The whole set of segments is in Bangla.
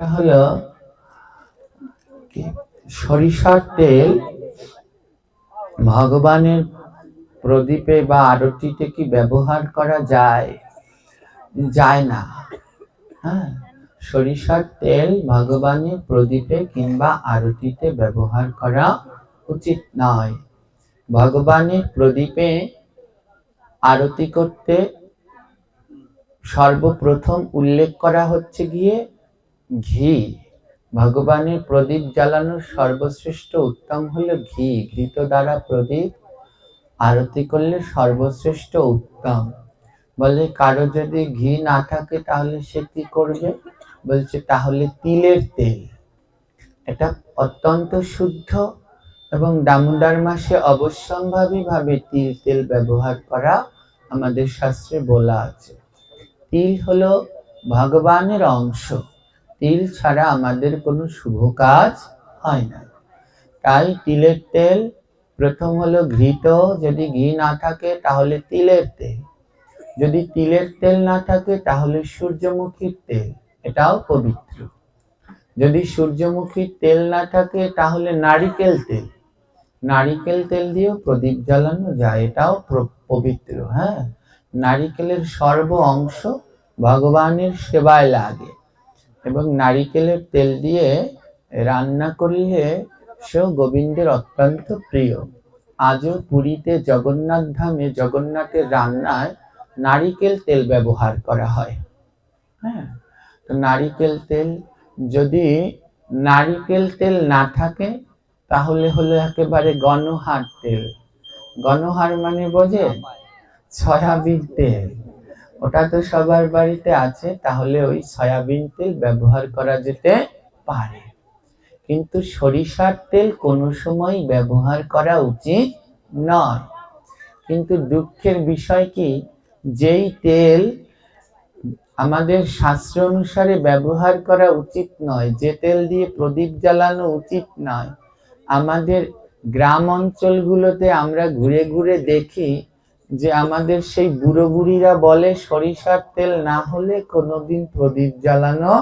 হলো সরিষার তেল ভগবানের প্রদীপে বা আরতিতে কি ব্যবহার করা যায়? যায় না। হ্যাঁ সরিষার তেল ভগবানের প্রদীপে কিংবা আরতিতে ব্যবহার করা উচিত নয়। ভগবানের প্রদীপে আরতি করতে সর্বপ্রথম উল্লেখ করা হচ্ছে গিয়ে ঘি। ভগবানের প্রদীপ জ্বালানোর সর্বশ্রেষ্ঠ উত্তম হলো ঘি। ঘৃত দ্বারা প্রদীপ আরতি করলে সর্বশ্রেষ্ঠ উত্তম। বলে, কারও যদি ঘি না থাকে তাহলে সে কি করবে? বলছে, তাহলে তিলের তেল। এটা অত্যন্ত শুদ্ধ এবং দামোদর মাসে অবশ্যম্ভাবী ভাবে তিল তেল ব্যবহার করা আমাদের শাস্ত্রে বলা আছে। তিল হলো ভগবানের অংশ। তিল ছাড়া আমাদের কোনো শুভ কাজ হয় না। তাই তিলের তেল প্রথম হলো ঘৃত, যদি ঘি না থাকে তাহলে তিলের তেল। যদি তিলের তেল না থাকে তাহলে সূর্যমুখীর তেল, এটাও পবিত্র। যদি সূর্যমুখীর তেল না থাকে তাহলে নারিকেল তেল। নারিকেল তেল দিয়েও প্রদীপ জ্বালানো যায়, এটাও পবিত্র হ্যাঁ? নারিকেলের সর্ব অংশ ভগবানের সেবায় লাগে। এবং নারিকেলের তেল দিয়ে রান্না করলে সেও গোবিন্দের অত্যন্ত প্রিয়। আজও পুরীতে জগন্নাথ ধামে জগন্নাথের রান্নায় নারিকেল তেল ব্যবহার করা হয়। হ্যাঁ তো নারিকেল তেল যদি নারিকেল তেল না থাকে তাহলে হলো একেবারে গণহার তেল। গণহার মানে বোঝে সয়াবিন তেল। ওটা তো সবার বাড়িতে আছে, তাহলে ওই সয়াবিন তেল ব্যবহার করা যেতে পারে। কিন্তু সরিষার তেল কোনো সময় ব্যবহার করা উচিত নয়। কিন্তু দুঃখের বিষয় কি? যেই তেল আমাদের শাস্ত্র অনুসারে ব্যবহার করা উচিত নয়, যে তেল দিয়ে প্রদীপ জ্বালানো উচিত নয়। আমাদের গ্রাম অঞ্চলগুলোতে আমরা ঘুরে ঘুরে দেখি যে আমাদের সেই বুড়ো বুড়িরা বলে, সরিষার তেল না হলে কোনোদিন প্রদীপ জ্বালানো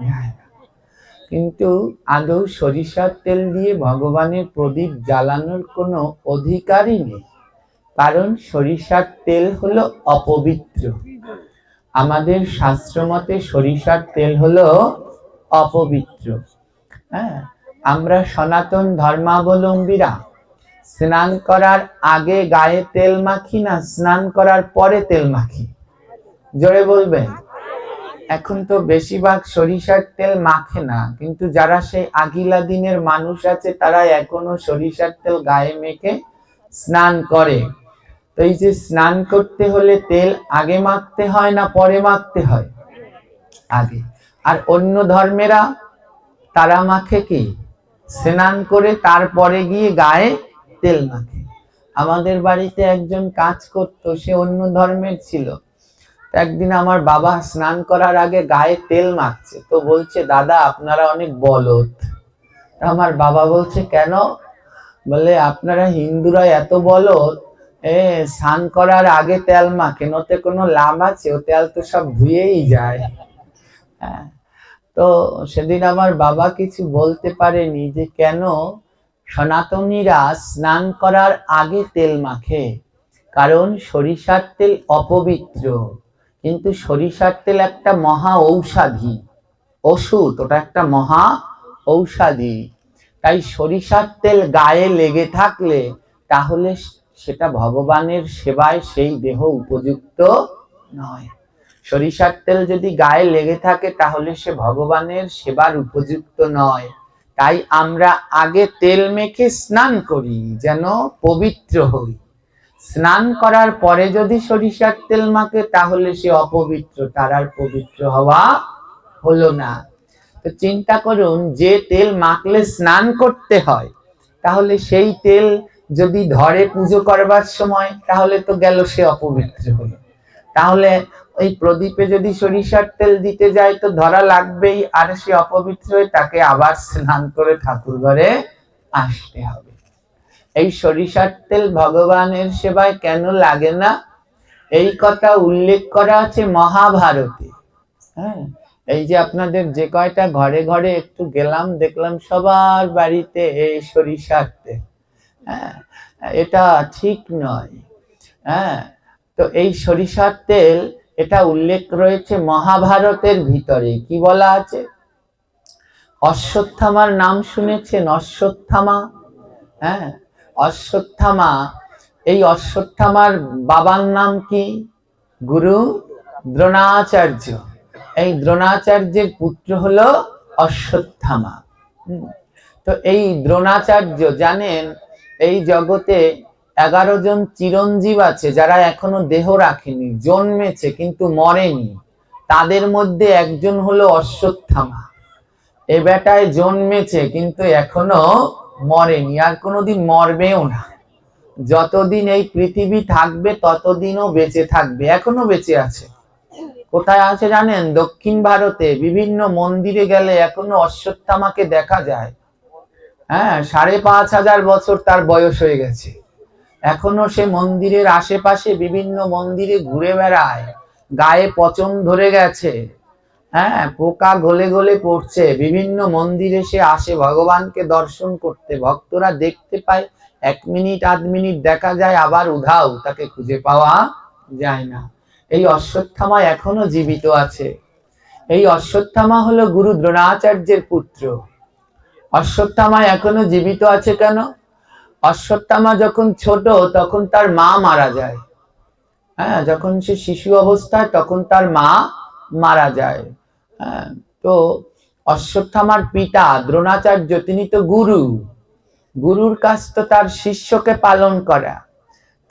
যায় না। কিন্তু আদৌ সরিষার তেল দিয়ে ভগবানের প্রদীপ জ্বালানোর কোনো অধিকারই নেই। কারণ সরিষার তেল হলো অপবিত্র। আমাদের শাস্ত্র মতে সরিষার তেল হলো অপবিত্র। হ্যাঁ আমরা সনাতন ধর্মাবলম্বীরা স্নান করার আগে গায়ে তেল মাখি না স্নান করার পরে তেল মাখি? জোরে বলবেন। এখন তো বেশিরভাগ সরিষার তেল মাখে না, কিন্তু যারা সেই আগিলা দিনের মানুষ আছে, তারা এখনও সরিষার তেল গায়ে মেখে স্নান করে। তো এই যে স্নান করতে হলে তেল আগে মাখতে হয় না পরে মাখতে হয়? আগে। আর অন্য ধর্মেরা, তারা মাখে কি? স্নান করে তারপরে গিয়ে গায়ে তেল মাখে আমাদের বাড়িতে একজন কাজ করতো, সে অন্য ধর্মের ছিল। একদিন আমার বাবা স্নান করার আগে গায়ে তেল মাখছে। তো বলছে, দাদা, আপনারা অনেক বলদ। আমার বাবা বলছে, কেন? বলে, আপনারা হিন্দুরা এত বলদ, এ, স্নান করার আগে তেল মাখেন, ওতে কোনো লাভ আছে? ও তেল তো সব ধুয়েই যায়। হ্যাঁ তো সেদিন আমার বাবা কিছু বলতে পারেনি যে, কেন? সনাতনীরা স্নান করার আগে তেল মাখে, কারণ সরিষার তেল অপবিত্র। কিন্তু সরিষার তেল একটা মহা ঔষধি। ওষুধ, ওটা একটা মহা ঔষধি। তাই সরিষার তেল গায়ে লেগে থাকলে তাহলে সেটা ভগবানের সেবায় সেই দেহ উপযুক্ত নয়। সরিষার তেল যদি গায়ে লেগে থাকে তাহলে সে ভগবানের সেবার উপযুক্ত নয়। তাই আমরা আগে তেল মেখে স্নান করি, যেন পবিত্র হই। স্নান করার পরে যদি সরিষার তেল মাখে, তাহলে সে অপবিত্র, তার আর পবিত্র হওয়া হলো না। তো চিন্তা করুন, যে তেল মাখলে স্নান করতে হয়, তাহলে সেই তেল যদি ধরে পুজো করবার সময়, তাহলে তো গেল সে অপবিত্র হলো। তাহলে ওই প্রদীপে যদি সরিষার তেল দিতে যায় তো ধরা লাগবেই, আর সে অপবিত্র হয়ে তাকে আবার স্নান করে ঠাকুর ঘরে আসতে হবে। এই সরিষার তেল ভগবানের সেবায় কেন লাগে না? এই কথা উল্লেখ করা আছে মহাভারতে। হ্যাঁ এই যে আপনাদের যে কয়টা ঘরে ঘরে একটু গেলাম, দেখলাম সবার বাড়িতে এই সরিষার তেল। হ্যাঁ এটা ঠিক নয়। হ্যাঁ তো এই সরিষার তেল এটা উল্লেখ রয়েছে মহাভারতের ভিতরে। কি বলা আছে? অশ্বত্থামার নাম শুনেছেন অশ্বত্থামা। হ্যাঁ? অশ্বত্থামা, এই অশ্বত্থামার বাবার নাম কি? গুরু দ্রোণাচার্য। এই দ্রোণাচার্যের পুত্র হলো অশ্বত্থামা। তো এই দ্রোণাচার্য জানেন, এই জগতে এগারো জন চিরঞ্জীব আছে যারা এখনও দেহ রাখেনি, জন্মেছে কিন্তু মরেনি। তাদের মধ্যে একজন হলো অশ্বত্থামা। এ বেটায় জন্মেছে কিন্তু এখনও মরেনি, আর কোনোদিন মরবেও না। যতদিন এই পৃথিবী থাকবে, ততদিনও বেঁচে থাকবে, এখনও বেঁচে আছে। কোথায় আছে জানেন? দক্ষিণ ভারতে বিভিন্ন মন্দিরে গেলে এখনও অশ্বত্থামাকে দেখা যায়। হ্যাঁ সাড়ে পাঁচ হাজার বছর তার বয়স হয়ে গেছে। এখনও সে মন্দিরের আশেপাশে বিভিন্ন মন্দিরে ঘুরে বেড়ায়। গায়ে পচন ধরে গেছে। হ্যাঁ পোকা গলে গলে পড়ছে। বিভিন্ন মন্দিরে সে আসে ভগবানকে দর্শন করতে। ভক্তরা দেখতে পায়, এক মিনিট, আধ মিনিট দেখা যায়, আবার উধাও, তাকে খুঁজে পাওয়া যায় না। এই অশ্বত্থামা এখনও জীবিত আছে। এই অশ্বত্থামা হলো গুরু দ্রোণাচার্যের পুত্র। অশ্বত্থামা এখনও জীবিত আছে কেন? অশ্বত্থামা যখন ছোট, তখন তার মা মারা যায়। হ্যাঁ যখন সে শিশু অবস্থায়, তখন তার মা মারা যায়। হ্যাঁ তো অশ্বত্থামার পিতা দ্রোণাচার্য, তিনি তো গুরু। গুরুর কাজ তো তার শিষ্যকে পালন করা।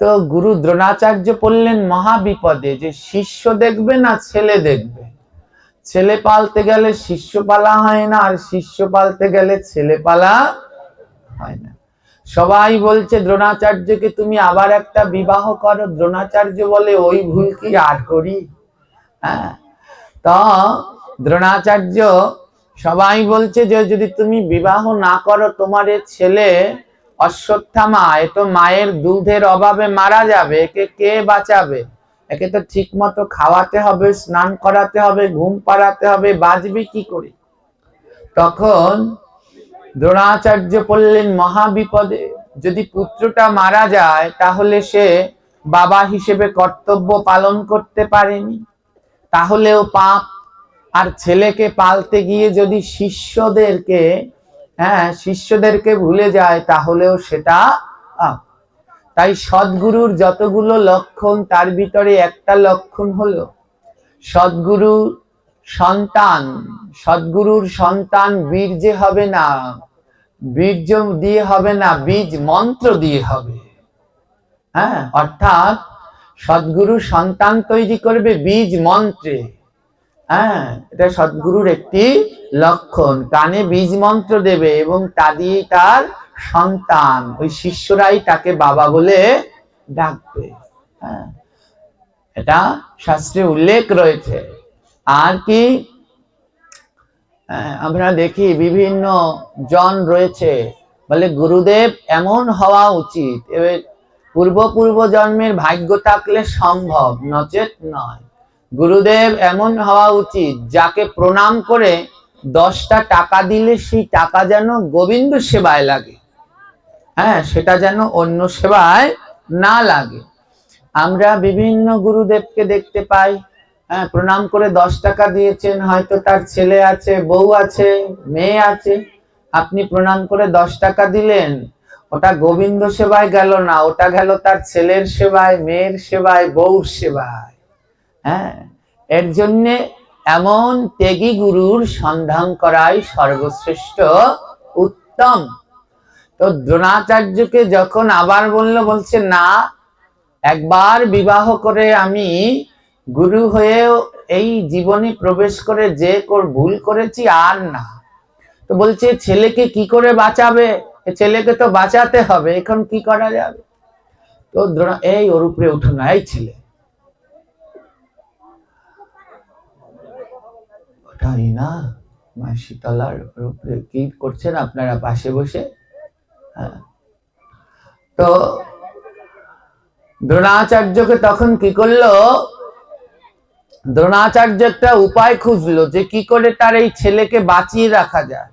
তো গুরু দ্রোণাচার্য পড়লেন মহা বিপদে যে শিষ্য দেখবে না ছেলে দেখবে। ছেলে পালতে গেলে শিষ্য পালা হয় না, আর শিষ্য পালতে গেলে ছেলে পালা হয় না। সবাই বলছে, দ্রোণাচার্যকে তুমি আবার একটা বিবাহ করো, দ্রোণাচার্য বলে ওই ভুল কি আর করি? হ্যাঁ। তো দ্রোণাচার্য সবাই বলছে যে, যদি তুমি বিবাহ না করো, তোমার ছেলে অশ্বত্থামা, এ তো মায়ের দুধের অভাবে মারা যাবে, একে কে বাঁচাবে? একে তো ঠিক মতো খাওয়াতে হবে, স্নান করাতে হবে, ঘুম পাড়াতে হবে, বাঁচবে কি করে? তখন দ্রোণাচার্য পড়লেন মহাবিপদে যদি পুত্রটা মারা যায়, তাহলে সে বাবা হিসেবে কর্তব্য পালন করতে পারেনি। তাহলেও পাপ আর ছেলেকে পালতে গিয়ে যদি শিষ্যদেরকে হ্যাঁ শিষ্যদেরকে ভুলে যায়, তাহলেও সেটা তাই সদ্গুরুর যতগুলো লক্ষণ, তার ভিতরে একটা লক্ষণ হলো, সদ্গুরু সন্তান, সদ্গুরুর সন্তান, বীর্যে হবে না। বীর্য দিয়ে হবে না, বীজ মন্ত্র দিয়ে হবে। হ্যাঁ অর্থাৎ সদ্গুরু সন্তান তৈরি করবে বীজ মন্ত্রে। হ্যাঁ এটা সদ্গুরুর একটি লক্ষণ। কানে বীজ মন্ত্র দেবে এবং তা দিয়ে তার সন্তান, ওই শিষ্যরাই তাকে বাবা বলে ডাকবে। হ্যাঁ এটা শাস্ত্রে উল্লেখ রয়েছে। আর কি? আহ, আমরা দেখি বিভিন্ন জন রয়েছে। বলে গুরুদেব এমন হওয়া উচিত। এবার পূর্ব পূর্ব জন্মের ভাগ্য থাকলে সম্ভব নচেত নয়। গুরুদেব এমন হওয়া উচিত যাকে প্রণাম করে দশটা টাকা দিলে সেই টাকা যেন গোবিন্দ সেবায় লাগে। হ্যাঁ সেটা যেন অন্য সেবায় না লাগে। আমরা বিভিন্ন গুরুদেবকে দেখতে পাই। হ্যাঁ প্রণাম করে দশ টাকা দিয়েছেন, হয়তো তার ছেলে আছে, বউ আছে, মেয়ে আছে। আপনি প্রণাম করে দশ টাকা দিলেন। ওটা গোবিন্দ সেবায় গেল না, ওটা গেল তার ছেলের সেবায়, মেয়ের সেবায়, বউর সেবায়। হ্যাঁ এর জন্যে এমন ত্যাগী গুরুর সন্ধান করাই সর্বশ্রেষ্ঠ উত্তম। তো দ্রোণাচার্যকে যখন আবার বলল, বলছে, না, একবার বিবাহ করে আমি গুরু হয়েও এই জীবনে প্রবেশ করে যে ভুল করেছি আর না। তো বলছে, ছেলেকে কি করে বাঁচাবে? ছেলেকে তো বাঁচাতে হবে, এখন কি করা যাবে? তো এই ওর উপরে উঠো না, এই ছেলে। ওটাই না, মা শীতলার উপরে কি করছেন আপনারা পাশে বসে? হ্যাঁ। তো দ্রোণাচার্যকে তখন কি করল? দ্রোণাচার্য একটা উপায় খুঁজলো যে কি করে তার এই ছেলেকে বাঁচিয়ে রাখা যায়।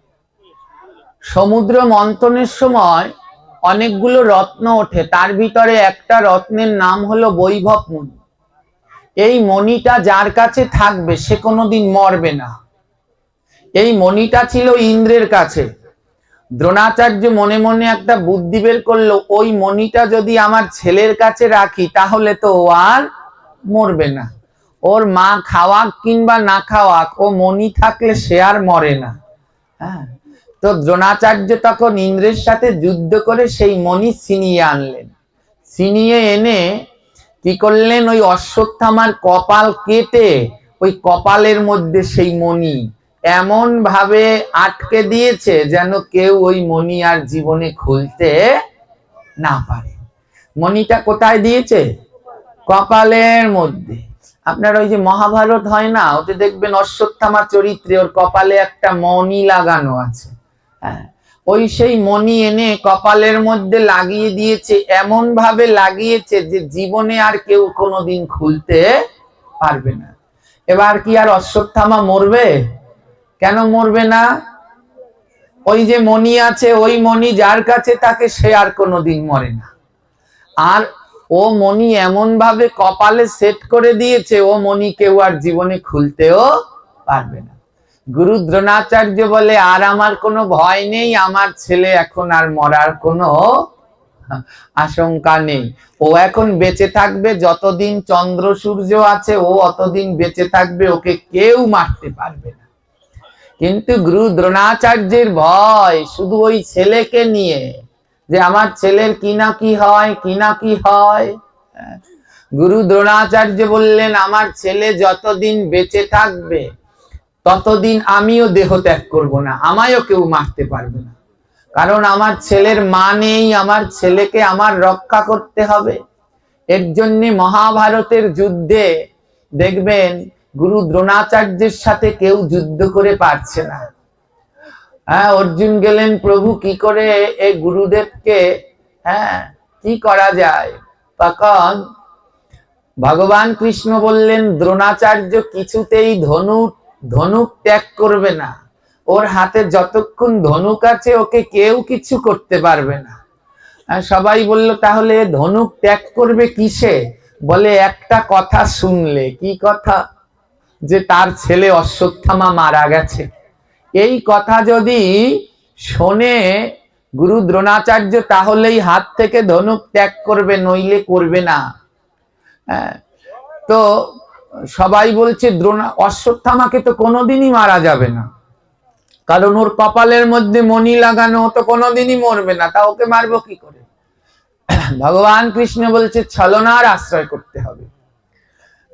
সমুদ্র মন্থনের সময় অনেকগুলো রত্ন ওঠে। তার ভিতরে একটা রত্নের নাম হলো বৈভব মণি এই মণিটা যার কাছে থাকবে, সে কোনোদিন মরবে না। এই মণিটা ছিল ইন্দ্রের কাছে। দ্রোণাচার্য মনে মনে একটা বুদ্ধি বের করল, ওই মণিটা যদি আমার ছেলের কাছে রাখি, তাহলে তো আর মরবে না। ওর মা খাওয়াক কিংবা না খাওয়াক, ও মণি থাকলে সে আর মরে না। হ্যাঁ? তো দ্রোণাচার্য তখন ইন্দ্রের সাথে যুদ্ধ করে সেই মণি ছিনিয়ে আনলেন। ছিনিয়ে এনে কি করলেন? ওই অশ্বত্থামার কপাল কেটে ওই কপালের মধ্যে সেই মণি এমন ভাবে আটকে দিয়েছে যেন কেউ ওই মণি আর জীবনে খুলতে না পারে। মণিটা কোথায় দিয়েছে? কপালের মধ্যে। আপনার ওই যে মহাভারত হয় না, ওতে দেখবেন অশ্বত্থামা চরিত্রে ওর কপালে একটা মণি লাগানো আছে। হ্যাঁ ওই সেই মণি এনে কপালের মধ্যে লাগিয়ে দিয়েছে এমন ভাবে লাগিয়েছে যে জীবনে আর কেউ কোনোদিন খুলতে পারবে না। এবার কি আর অশ্বত্থামা মরবে? কেন মরবে না? ওই যে মণি আছে, ওই মণি যার কাছে তাকে সে আর কোনোদিন মরে না। আর ও মণি এমন ভাবে কপালে সেট করে দিয়েছে, ও মণি কেউ আর জীবনে খুলতেও পারবে না। গুরু দ্রোণাচার্য বলে, আর আমার কোনো ভয় নেই, আমার ছেলে এখন আর মরার কোনো আশঙ্কা নেই। ও এখন বেঁচে থাকবে, যতদিন চন্দ্র সূর্য আছে, ও অতদিন বেঁচে থাকবে, ওকে কেউ মারতে পারবে না। কিন্তু গুরু দ্রোণাচার্যের ভয় শুধু ওই ছেলেকে নিয়ে। যে আমার ছেলের কি না কি হয়, কি না কি হয়? গুরু দ্রোণাচার্য বললেন, আমার ছেলে যতদিন বেঁচে থাকবে, ততদিন আমিও দেহ ত্যাগ করব না, আমায়ও কেউ মারতে পারবে না। কারণ আমার ছেলের মা নেই, আমার ছেলেকে আমার রক্ষা করতে হবে। এর জন্য মহাভারতের যুদ্ধে দেখবেন, গুরু দ্রোণাচার্যের সাথে কেউ যুদ্ধ করে পারছে না। হ্যাঁ অর্জুন গেলেন, প্রভু কি করে এই গুরুদেবকে হ্যাঁ কি করা যায়? তখন ভগবান কৃষ্ণ বললেন, দ্রোণাচার্য কিছুতেই ধনুক ধনুক ত্যাগ করবে না। ওর হাতে যতক্ষণ ধনুক আছে, ওকে কেউ কিছু করতে পারবে না। আর সবাই বলল, তাহলে ধনুক ত্যাগ করবে কিসে? বলে, একটা কথা শুনলে। কি কথা? যে তার ছেলে অশ্বত্থামা মারা গেছে। এই কথা যদি শোনে গুরু দ্রোণাচার্য তাহলেই হাত থেকে ধনুক ত্যাগ করবে নইলে করবে না। হ্যাঁ, তো সবাই বলছে দ্রোণা অশ্বত্থামাকে তো কোনোদিনই মারা যাবে না। কারণ ওর কপালের মধ্যে মনি লাগানো তো কোনোদিনই মরবে না তা ওকে মারবো কি করে? ভগবান কৃষ্ণ বলছে ছলনার আশ্রয় করতে হবে।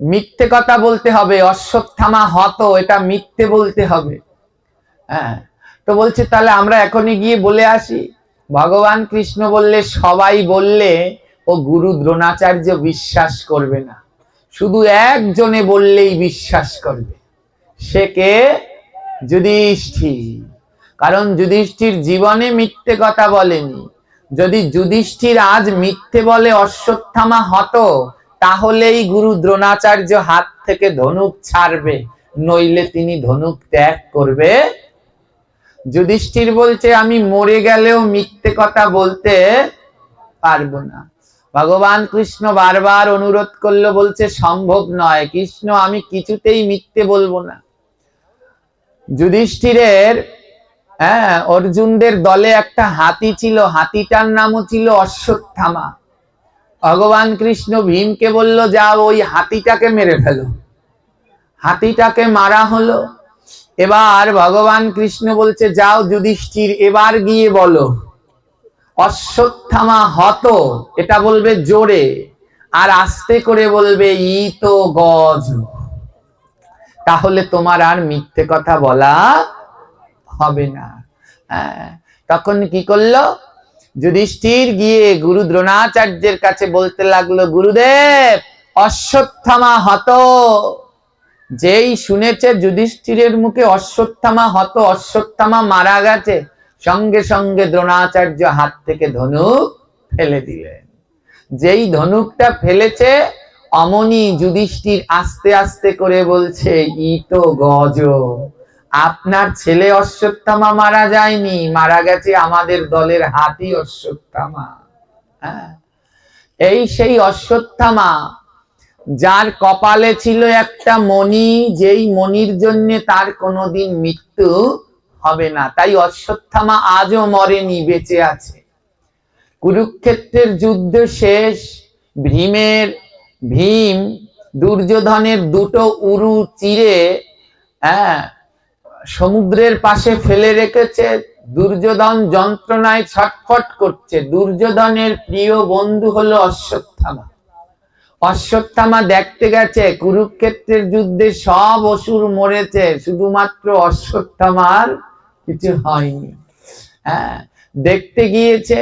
মিথ্যে কথা বলতে হবে অশ্বত্থামা হত এটা মিথ্যে বলতে হবে। হ্যাঁ। তো বলছে, তাহলে আমরা এখনই গিয়ে বলে আসি। ভগবান কৃষ্ণ বললে, সবাই বললে ও গুরু দ্রোণাচার্য বিশ্বাস করবে না। শুধু একজনে বললেই বিশ্বাস করবে। সে কে? যুধিষ্ঠির। কারণ যুধিষ্ঠির জীবনে মিথ্যে কথা বলেনি। যদি যুধিষ্ঠির আজ মিথ্যে বলে অশ্বত্থামা হতো, তাহলেই গুরু দ্রোণাচার্য হাত থেকে ধনুক ছাড়বে, নইলে তিনি ধনুক ত্যাগ করবে যুধিষ্ঠির বলছে, আমি মরে গেলেও মিথ্যে কথা বলতে পারব না। ভগবান কৃষ্ণ বারবার অনুরোধ করল, বলছে, সম্ভব নয়, কৃষ্ণ, আমি কিছুতেই মিথ্যে বলব না। যুধিষ্ঠিরের হ্যাঁ অর্জুনদের দলে একটা হাতি ছিল, হাতিটার নামও ছিল অশ্বত্থামা। ভগবান কৃষ্ণ ভীমকে বলল যা ওই হাতিটাকে মেরে ফেলো। হাতিটাকে মারা হলো। এবার ভগবান কৃষ্ণ বলছে যাও যুধিষ্ঠির এবার গিয়ে বলো। অশ্বত্থামা হত এটা বলবে জোরে আর আস্তে করে বলবে ই তো গজ। তাহলে তোমার আর মিথ্যে কথা বলা হবে না। হ্যাঁ, তখন কি করল? যুধিষ্ঠির গিয়ে গুরু দ্রোণাচার্যের কাছে বলতে লাগল গুরুদেব অশ্বত্থামা হত। যেই শুনেছে যুধিষ্ঠিরের মুখে অশ্বত্থামা, হত অশ্বত্থামা মারা গেছে, সঙ্গে সঙ্গে দ্রোণাচার্য হাত থেকে ধনুক ফেলে দিলেন। যেই ধনুকটা ফেলেছে, অমনি যুধিষ্ঠির আস্তে আস্তে করে বলছে, ই তো গজ, আপনার ছেলে অশ্বত্থামা মারা যায়নি, মারা গেছে আমাদের দলের হাতি অশ্বত্থামা। হ্যাঁ এই সেই অশ্বত্থামা যার কপালে ছিল একটা মণি, যেই মণির জন্য তার কোনোদিন মৃত্যু হবে না। তাই অশ্বত্থামা আজও মরেনি, বেঁচে আছে। কুরুক্ষেত্রের যুদ্ধ শেষ, ভীমের ভীম দুর্যোধনের দুটো উরু চিরে হ্যাঁ সমুদ্রের পাশে ফেলে রেখেছে। দুর্যোধন যন্ত্রণায় ছটফট করছে। দুর্যোধনের প্রিয় বন্ধু হলো অশ্বত্থামা। অশ্বত্থামা দেখতে গেছে, কুরুক্ষেত্রের যুদ্ধে সব অসুর মরেছে, শুধুমাত্র অশ্বত্থামার কিছু হয়নি। হ্যাঁ দেখতে গিয়েছে,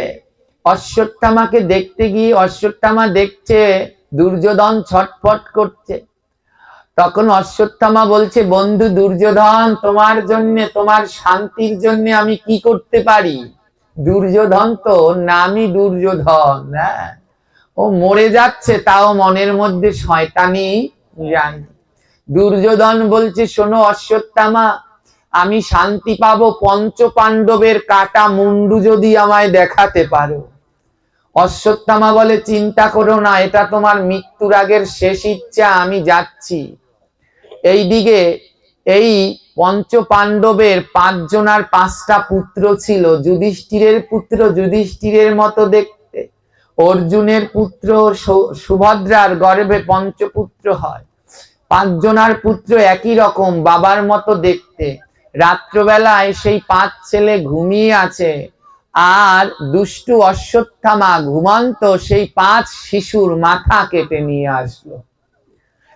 অশ্বত্থামাকে দেখতে গিয়ে অশ্বত্থামা দেখছে, দুর্যোধন ছটফট করছে। তখন অশ্বত্থামা বলছে, বন্ধু দুর্যোধন, তোমার জন্য, তোমার শান্তির জন্য আমি কি করতে পারি? দুর্যোধন তো, নামই দুর্যোধন। হ্যাঁ মরে যাচ্ছে, তাও মনের মধ্যে শয়তানি। জানি। দুর্যোধন বলছে, শোনো অশ্বত্থামা, আমি শান্তি পাবো পঞ্চ পাণ্ডবের কাটা মুন্ডু যদি আমায় দেখাতে পারো। অশ্বত্থামা বলে, চিন্তা করো না, এটা তোমার মৃত্যুর আগের শেষ ইচ্ছা, আমি যাচ্ছি। এইদিকে এই পঞ্চ পাণ্ডবের পাঁচজনার পাঁচটা পুত্র ছিল, যুধিষ্ঠিরের পুত্র যুধিষ্ঠিরের মতো দেখতে অর্জুনের পুত্র সুভদ্রার গর্ভে পঞ্চপুত্র হয়। পাঁচজনার পুত্র একই রকম, বাবার মতো দেখতে। রাত্রবেলায় সেই পাঁচ ছেলে ঘুমিয়ে আছে। আর দুষ্টু অশ্বত্থামা ঘুমন্ত সেই পাঁচ শিশুর মাথা কেটে নিয়ে আসলো।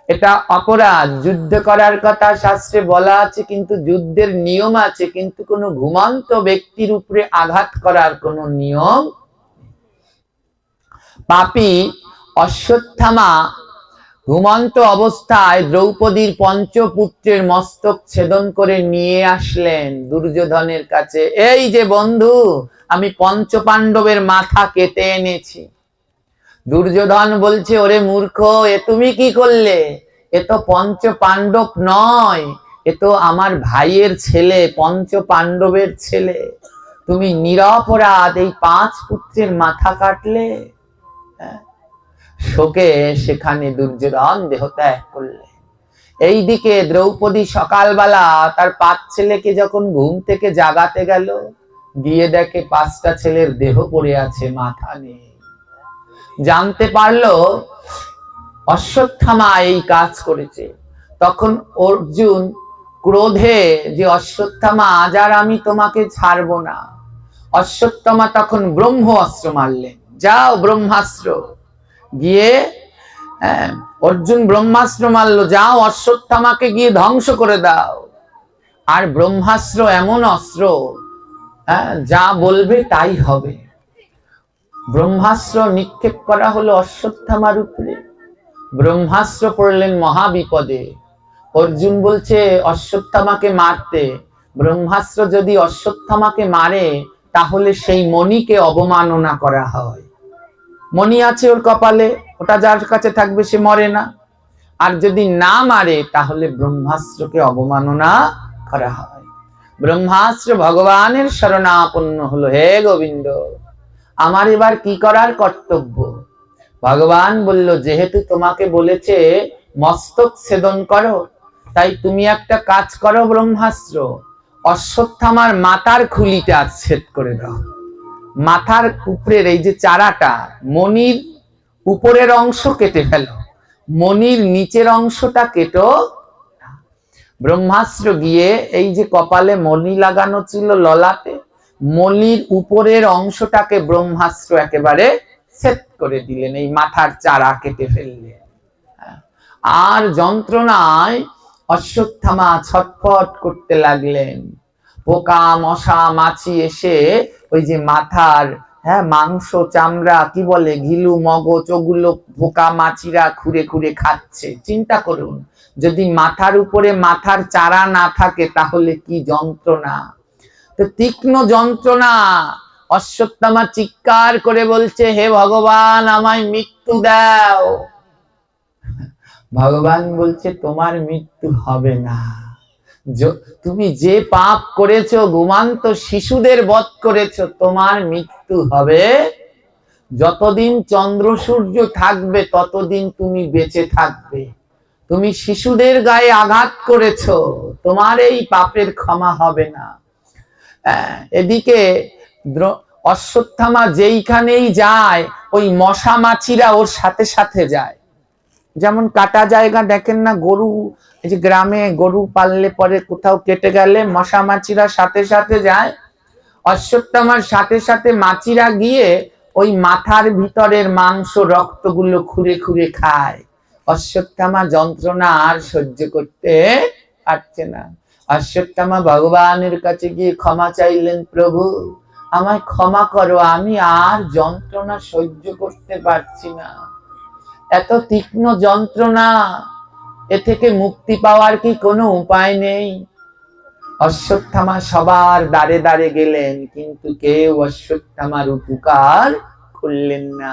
এটা অপরাধ, যুদ্ধ করার কথা শাস্ত্রে বলা আছে, কিন্তু যুদ্ধের নিয়ম আছে, কিন্তু কোনো ঘুমন্ত ব্যক্তির উপরে আঘাত করার কোনো নিয়ম পাপি অশ্বত্থামা ঘুমন্ত অবস্থায় দ্রৌপদীর পঞ্চপুত্রের মস্তক ছেদন করে নিয়ে আসলেন দুর্যোধনের কাছে। এই যে বন্ধু, আমি পঞ্চ পাণ্ডবের মাথা কেটে এনেছি। দুর্যোধন বলছে, ওরে মূর্খ, এ তুমি কি করলে? এ তো পঞ্চ পাণ্ডব নয়, এ তো আমার ভাইয়ের ছেলে পঞ্চ পাণ্ডবের ছেলে। তুমি নিরপরাধ এই পাঁচ পুত্রের মাথা কাটলে? শোকে সেখানে দুর্যোধন দেহ ত্যাগ করলে এইদিকে দ্রৌপদী সকালবেলা তার পাঁচ ছেলেকে যখন ঘুম থেকে জাগাতে গেল, গিয়ে দেখে পাঁচটা ছেলের দেহ পড়ে আছে মাথা নেই জানতে পারল, অশ্বত্থামা এই কাজ করেছে। তখন অর্জুন ক্রোধে যে অশ্বত্থামা, আজ আর আমি তোমাকে ছাড়বো না। অশ্বত্থামা তখন ব্রহ্ম অস্ত্র মারলেন। যাও ব্রহ্মাস্ত্র। গিয়ে হ্যাঁ, অর্জুন ব্রহ্মাস্ত্র মারলো যাও অশ্বত্থামাকে গিয়ে ধ্বংস করে দাও। আর ব্রহ্মাস্ত্র এমন অস্ত্র হ্যাঁ, যা বলবে তাই হবে। ব্রহ্মাস্ত্র নিক্ষেপ করা হলো অশ্বত্থামার উপরে। ব্রহ্মাস্ত্র পড়লেন মহাবিপদে। অর্জুন বলছে অশ্বত্থামাকে মারতে। ব্রহ্মাস্ত্র যদি অশ্বত্থামাকে মারে তাহলে সেই মণিকে অবমাননা করা হয়। মণি আছে ওর কপালে? ওটা যার কাছে থাকবে সে মরে না। আর যদি না মারে, তাহলে ব্রহ্মাস্ত্রকে অবমাননা করা হয়। ব্রহ্মাস্ত্র ভগবানের শরণাপন্ন হলো। হে গোবিন্দ, আমার এবার কি করার কর্তব্য? ভগবান বলল, যেহেতু তোমাকে বলেছে, মস্তক ছেদন করো, তাই তুমি একটা কাজ করো ব্রহ্মাস্ত্র। অশ্বত্থামার মাতার খুলিটা ছেদ করে দাও। মাথার উপরের এই যে চারাটা মনির উপরের অংশ কেটে ফেলো। মনির নিচের অংশটা কেটো ব্রহ্মাস্ত্র গিয়ে এই যে কপালে মণি লাগানো ছিল ললাটে মনির উপরের অংশটাকে ব্রহ্মাস্ত্র একেবারে সেট করে দিলেন, এই মাথার চারা কেটে ফেললেন। আর যন্ত্রণায় অশ্বত্থামা ছটফট করতে লাগলেন। পোকা, মশা, মাছি এসে ওই যে মাথার হ্যাঁ মাংস, চামড়া, কি বলে, ঘিলু, মগজ, ওগুলো পোকা, মাছিরা খুঁড়ে খুঁড়ে খাচ্ছে। চিন্তা করুন, যদি মাথার উপরে মাথার চারা না থাকে, তাহলে কি যন্ত্রণা? তো তীক্ষ্ণ যন্ত্রণা। অশ্বত্থামা চিৎকার করে বলছে, হে ভগবান, আমায় মৃত্যু দাও। ভগবান বলছে, তোমার মৃত্যু হবে না। তুমি যে পাপ করেছ ঘুমান্ত শিশুদের বধ করেছ তোমার মৃত্যু হবে। যতদিন চন্দ্র সূর্য থাকবে ততদিন তুমি বেঁচে থাকবে। তুমি শিশুদের গায়ে আঘাত করেছ তোমার এই পাপের ক্ষমা হবে না। আহ, এদিকে অশ্বত্থামা যেইখানেই যায় ওই মশা মাছিরা ওর সাথে সাথে যায়। যেমন কাটা জায়গা দেখেন না গরু যে গ্রামে গরু পাললে পরে কোথাও কেটে গেলে মশা মাছিরা সাথে সাথে যায়। অশ্বত্থামার সাথে সাথে মাছিরা গিয়ে ওই মাথার ভিতরের মাংস, রক্তগুলো খুঁড়ে খুঁড়ে খায়। অশ্বত্থামা যন্ত্রণা আর সহ্য করতে পারছে না। অশ্বত্থামা ভগবানের কাছে গিয়ে ক্ষমা চাইলেন, প্রভু, আমায় ক্ষমা করো, আমি আর যন্ত্রণা সহ্য করতে পারছি না। এত তীক্ষ্ণ যন্ত্রণা এ থেকে মুক্তি পাওয়ার কি কোনো উপায় নেই? অশ্বত্থামা সবার দাঁড়ে দাঁড়ে গেলেন, কিন্তু কেউ অশ্বত্থামার উপকার করলেন না।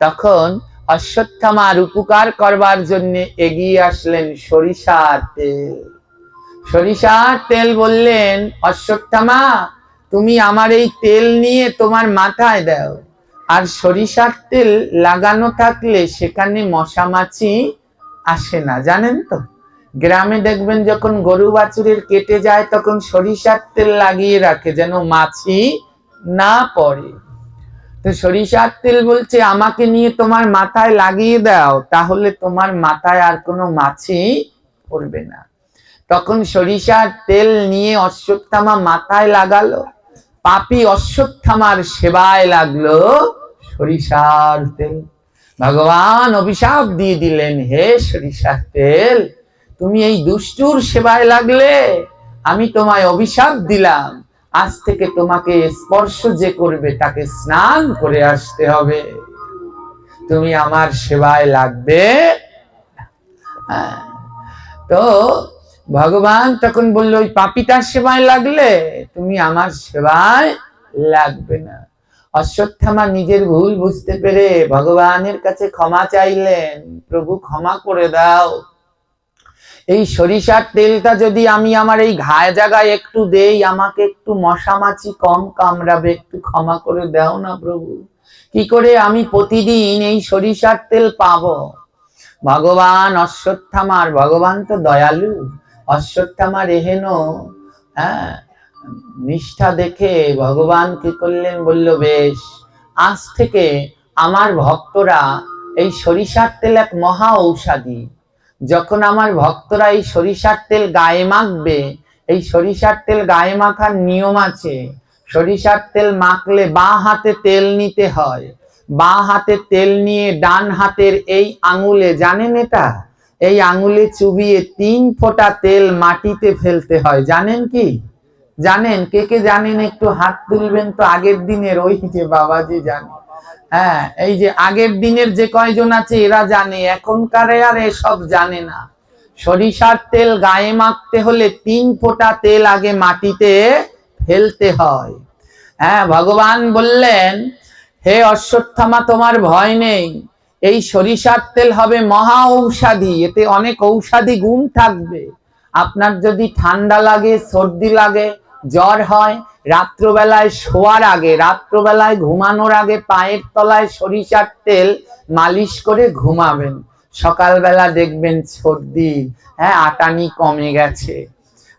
তখন অশ্বত্থামার উপকার করবার জন্য এগিয়ে আসলেন সরিষার তেল। সরিষার তেল বললেন, অশ্বত্থামা, তুমি আমার এই তেল নিয়ে তোমার মাথায় দাও। আর সরিষার তেল লাগানো থাকলে সেখানে মশা মাছি আসে না, জানেন তো? গ্রামে দেখবেন যখন গরু বাছুরের কেটে যায়, তখন সরিষার তেল লাগিয়ে রাখে যেন মাছি না পড়ে। তো সরিষার তেল বলছে, আমাকে নিয়ে তোমার মাথায় লাগিয়ে দাও, তাহলে তোমার মাথায় আর কোনো মাছি পড়বে না। তখন সরিষার তেল নিয়ে অশ্বত্থামা মাথায় লাগালো, পাপি অশ্বত্থামার সেবায় লাগল সরিষার তেল। ভগবান অভিশাপ দিয়ে দিলেন, হে সরিষার তেল, তুমি এই দুষ্টুর সেবায় লাগলে। আমি তোমায় অভিশাপ দিলাম। আজ থেকে তোমাকে স্পর্শ যে করবে, তাকে স্নান করে আসতে হবে। তুমি আমার সেবায় লাগবে। হ্যাঁ। তো ভগবান তখন বলল, ওই পাপিটার সেবায় লাগলে, তুমি আমার সেবায় লাগবে না। অশ্বত্থামা নিজের ভুল বুঝতে পেরে ভগবানের কাছে ক্ষমা চাইলেন। প্রভু ক্ষমা করে দাও। এই সরিষার তেলটা যদি আমি আমার এই ঘায় জায়গায় একটু দেই, আমাকে একটু মশা মাছি কম কামড়াবে, একটু ক্ষমা করে দাও না প্রভু। কি করে আমি প্রতিদিন এই সরিষার তেল পাবো? ভগবান অশ্বত্থামার, ভগবান তো দয়ালু। অশ্বত্থামার এহেন হ্যাঁ নিষ্ঠা দেখে ভগবান কি করলেন? বলল, বেশ, আজ থেকে আমার ভক্তরা এই সরিষার তেল এক মহা ঔষধি। যখন আমার ভক্তরা এই সরিষার তেল গায়ে মাখবে, এই সরিষার তেল গায়ে মাখার নিয়ম আছে। সরিষার তেল মাখলে বাঁ হাতে তেল নিতে হয়। বাঁ হাতে তেল নিয়ে ডান হাতের এই আঙুলে, জানেন এটা? এই আঙুলে চুবিয়ে তিন ফোঁটা তেল মাটিতে ফেলতে হয়, জানেন কি? জানেন? কে কে জানেন? একটু হাত তুলবেন তো আগের দিনের ওই যে বাবাজি জানে। হ্যাঁ এই যে আগের দিনের যে কয়জন আছে, এরা জানে। এখনকার আর এসব জানে না। সরিষার তেল গায়ে মাখতে হলে তিন ফোঁটা তেল আগে মাটিতে ফেলতে হয়। হ্যাঁ ভগবান বললেন, হে অশ্বত্থামা, তোমার ভয় নেই। এই সরিষার তেল হবে মহা ঔষধি। এতে অনেক ঔষধি গুণ থাকবে। আপনার যদি ঠান্ডা লাগে, সর্দি লাগে জ্বর হয়, রাত্রবেলায় শোয়ার আগে, রাত্রবেলায় ঘুমানোর আগে পায়ের তলায় সরিষার তেল মালিশ করে ঘুমাবেন। সকালবেলা দেখবেন সর্দি হ্যাঁ আটানি কমে গেছে।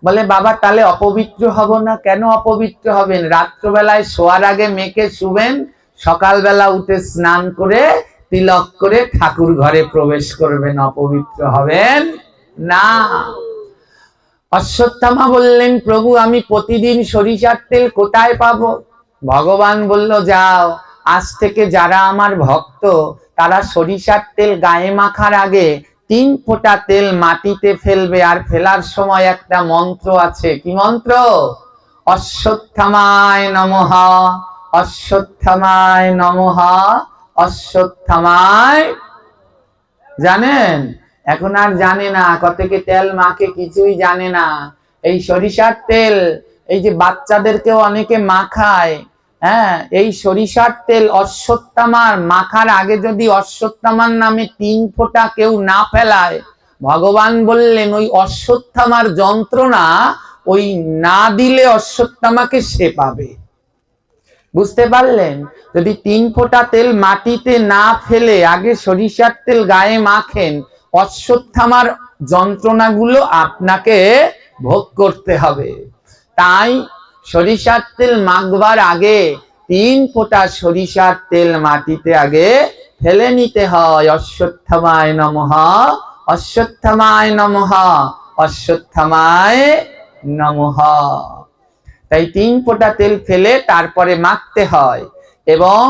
বলে, বাবা, তাহলে অপবিত্র হব না? কেন অপবিত্র হবেন? রাত্রবেলায় শোয়ার আগে মেখে শুবেন, সকালবেলা উঠে স্নান করে, তিলক করে ঠাকুর ঘরে প্রবেশ করবেন। অপবিত্র হবেন না। অশ্বত্থামা বললেন, প্রভু, আমি প্রতিদিন সরিষার তেল কোথায় পাবো? ভগবান বলল, যাও, আজ থেকে যারা আমার ভক্ত, তারা সরিষার তেল গায়ে মাখার আগে তিন ফোঁটা তেল মাটিতে ফেলবে আর ফেলার সময় একটা মন্ত্র আছে। কি মন্ত্র? অশ্বত্থামায় নমঃ অশ্বত্থামায় নমঃ, অশ্বত্থামায় জানেন? এখন আর জানে না কতকে তেল মাকে কিছুই জানে না। এই সরিষার তেল, এই যে বাচ্চাদেরকেও অনেকে মাখায় হ্যাঁ এই সরিষার তেল অশ্বত্থামার, মাখার আগে যদি অশ্বত্থামার নামে তিন ফোঁটা কেউ না ফেলায়, ভগবান বললেন, ওই অশ্বত্থামার যন্ত্রণা ওই না দিলে অশ্বত্থামাকে সে পাবে। বুঝতে পারলেন? যদি তিন ফোঁটা তেল মাটিতে না ফেলে আগে সরিষার তেল গায়ে মাখেন অশ্বত্থামার যন্ত্রণাগুলো আপনাকে ভোগ করতে হবে। তাই সরিষার তেল মাখবার আগে তিন ফোঁটা সরিষার তেল মাটিতে আগে ফেলে নিতে হয়। অশ্বত্থামায় নমঃ অশ্বত্থামায় নমঃ অশ্বত্থামায় নমঃ। তাই তিন ফোঁটা তেল ফেলে তারপরে মাখতে হয় এবং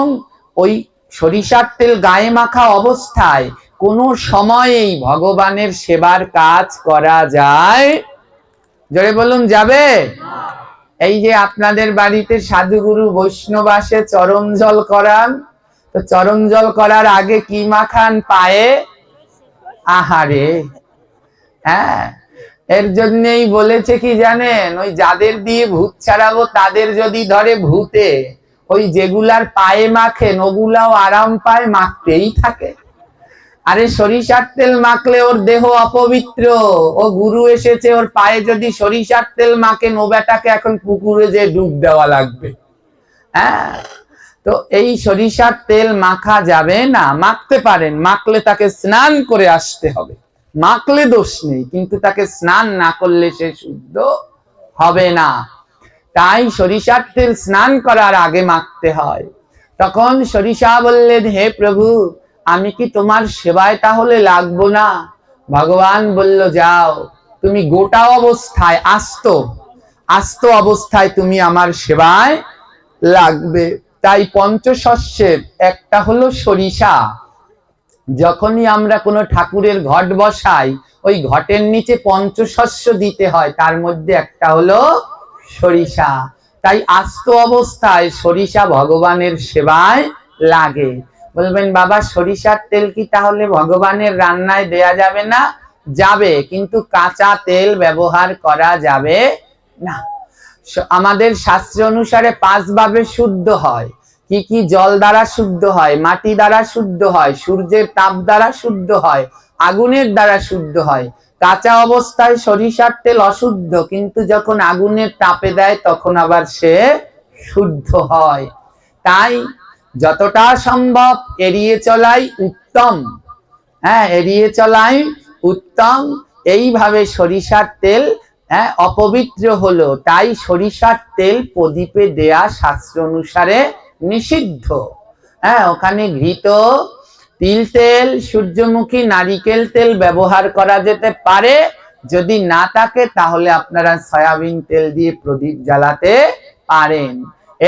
ওই সরিষার তেল গায়ে মাখা অবস্থায় কোনো সময়েই ভগবানের সেবার কাজ করা যায়। জোরে বলুন, যাবে? এই যে আপনাদের বাড়িতে সাধুগুরু বৈষ্ণব আসে, চরণ জল করান। তো চরণ জল করার আগে কি মাখান পায়ে? আহারে। হ্যাঁ এর জন্যই বলেছে কি জানেন, ওই যাদের দিয়ে ভূত ছাড়াবো, তাদের যদি ধরে ভূতে, ওই যেগুলার পায়ে মাখেন, ওগুলাও আরাম পায়, মাখতেই থাকে। আরে সরিষার তেল মাখলে ওর দেহ অপবিত্র। ও গুরু এসেছে, ওর পায়ে যদি সরিষার তেল মাখেন ও বেটাকে এখন পুকুরে যে ডুব দেওয়া লাগবে। হ্যাঁ? তো এই সরিষার তেল মাখা যাবে না। মাখতে পারেন, মাখলে তাকে স্নান করে আসতে হবে। মাখলে দোষ নেই, কিন্তু তাকে স্নান না করলে সে শুদ্ধ হবে না। তাই সরিষার তেল স্নান করার আগে মাখতে হয়। তখন সরিষা বললেন, হে প্রভু আমি কি তোমার সেবায় তাহলে লাগবো না? ভগবান বলল, যাও, তুমি গোটা অবস্থায় আস্ত আস্ত অবস্থায় তুমি আমার সেবায় লাগবে। তাই পঞ্চশস্যের একটা হলো সরিষা। যখনই আমরা কোনো ঠাকুরের ঘট বসাই, ওই ঘটের নিচে পঞ্চশস্য দিতে হয়, তার মধ্যে একটা হলো সরিষা। তাই আস্ত অবস্থায় সরিষা ভগবানের সেবায় লাগে। বলবেন, বাবা, সরিষার তেল কি তাহলে ভগবানের রান্নায় দেয়া যাবে না? যাবে, কিন্তু কাঁচা তেল ব্যবহার করা যাবে না। আমাদের শাস্ত্র অনুসারে পাঁচ ভাবে শুদ্ধ হয়। কি কি জল দ্বারা শুদ্ধ হয়, মাটি দ্বারা শুদ্ধ হয়, সূর্যের তাপ দ্বারা শুদ্ধ হয়, আগুনের দ্বারা শুদ্ধ হয়। কাঁচা অবস্থায় সরিষার তেল অশুদ্ধ, কিন্তু যখন আগুনের তাপে দেয়, তখন আবার সে শুদ্ধ হয়। তাই যতটা সম্ভব এড়িয়ে চলাই উত্তম। হ্যাঁ এড়িয়ে চলাই উত্তম। এইভাবে সরিষার তেল হ্যাঁ অপবিত্র হলো। তাই সরিষার তেল প্রদীপে দেয়া শাস্ত্র অনুসারে নিষিদ্ধ। হ্যাঁ ওখানে ঘৃত তিল তেল, সূর্যমুখী নারিকেল তেল ব্যবহার করা যেতে পারে। যদি না থাকে, তাহলে আপনারা সয়াবিন তেল দিয়ে প্রদীপ জ্বালাতে পারেন।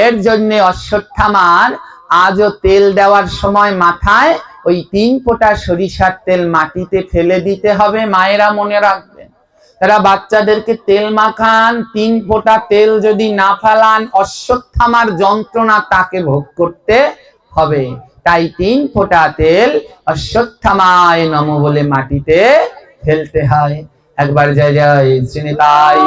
এর জন্য অশ্বত্থামার আজও তেল দেওয়ার সময় মাথায় ওই তিন ফোঁটা সরিষার তেল মাটিতে ফেলে দিতে হবে, মায়েরা মনে রাখবেন। তারা বাচ্চাদেরকে তেল মাখান, তিন ফোঁটা তেল যদি না ফেলান, অশ্বত্থামার যন্ত্রণা তাকে ভোগ করতে হবে। তাই তিন ফোঁটা তেল অশ্বত্থামায় নম বলে মাটিতে ফেলতে হয়। একবার জয় জয়, শ্রীনিতাই।